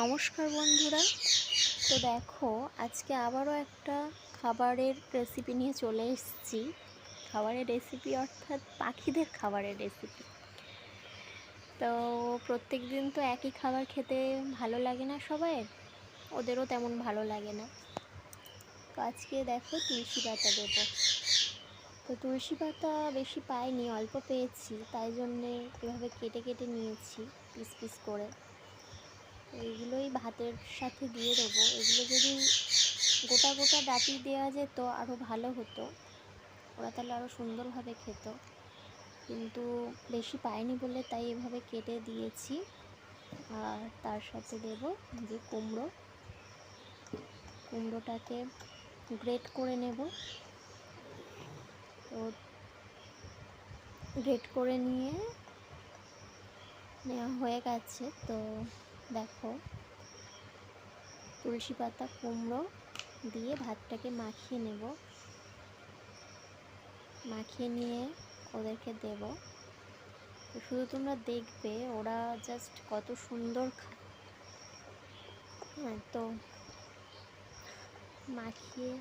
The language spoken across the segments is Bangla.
নমস্কার বন্ধুরা। তো দেখো, আজকে আবারও একটা খাবারের রেসিপি নিয়ে চলে এসেছি। খাবারের রেসিপি অর্থাৎ পাখিদের খাবারের রেসিপি তো প্রত্যেক দিন তো একই খাবার খেতে ভালো লাগে না সবাই, ওদেরও তেমন ভালো লাগে না। তো আজকে দেখো তুলসী পাতা দেবো। তো তুলসী পাতা বেশি পাইনি, অল্প পেয়েছি, তাই জন্যে এভাবে কেটে কেটে নিয়েছি, পিস পিস করে। এইগুলোই ভাতের সাথে দিয়ে দেবো। এগুলো যদি গোটা গোটা ডাটি দেওয়া যেত আরও ভালো হতো। ওরা তাহলে আরও সুন্দরভাবে খেত। কিন্তু বেশি পাইনি বলে তাই এভাবে কেটে দিয়েছি। আর তার সাথে দেব যে কুমড়ো। কুমড়োটাকে গ্রেট করে নেব। তো গ্রেট করে নিয়ে নেওয়া হয়ে গেছে। তো দেখো। তুলসী পাতা কুমড়ো দিয়ে ভাতটাকে মাখিয়ে নেব। মাখিয়ে নিয়ে ওদেরকে দেব। শুধু তোমরা দেখবে, ওরা জাস্ট কত সুন্দর খায়। হ্যাঁ তো মাখিয়ে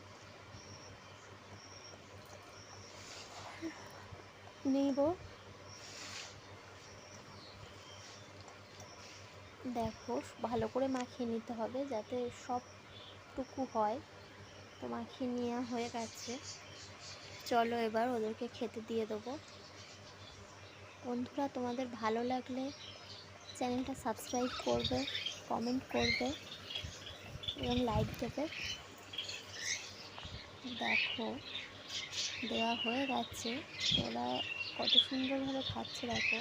নেব। দেখো, ভালো করে মাখিয়ে নিতে হবে যাতে সবটুকু হয়। তো মাখিয়ে নেওয়া হয়ে গেছে। চলো এবার ওদেরকে খেতে দিয়ে দেবো। বন্ধুরা, তোমাদের ভালো লাগলে চ্যানেলটা সাবস্ক্রাইব করবে, কমেন্ট করবে এবং লাইক দেবে। দেখো, দেওয়া হয়ে গেছে। ওরা কত সুন্দরভাবে খাচ্ছে, দেখো।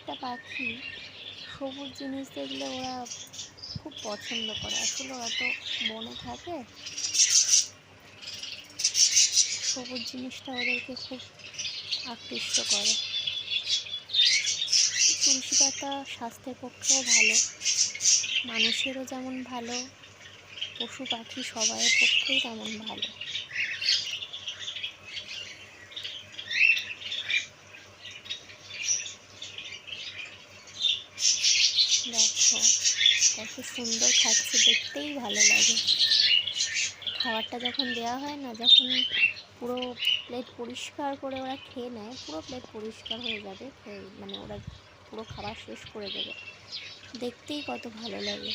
প্রত্যেকটা পাখি, সবুজ জিনিস দেখলে ওরা খুব পছন্দ করে। আসলে ওরা তো বনে থাকে। সবুজ জিনিসটা ওদেরকে খুব আকৃষ্ট করে। তুলসী পাতা স্বাস্থ্যের পক্ষেও ভালো। মানুষেরও যেমন ভালো। পশু পাখি সবাইয়ের পক্ষেই তেমন ভালো দেখো কত সুন্দর খাচ্ছে, দেখতেই ভালো লাগে। খাবারটা যখন দেওয়া হয় না, যখন পুরো প্লেট পরিষ্কার করে ওরা খেয়ে নেয়, পুরো প্লেট পরিষ্কার হয়ে যাবে মানে ওরা পুরো খাবার শেষ করে দেবে। দেখতেই কত ভালো লাগে।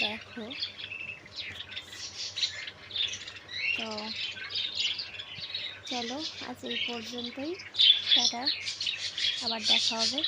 দেখো। তো চলো, আজ এই পর্যন্তই। টাটা। আবার দেখা হবে।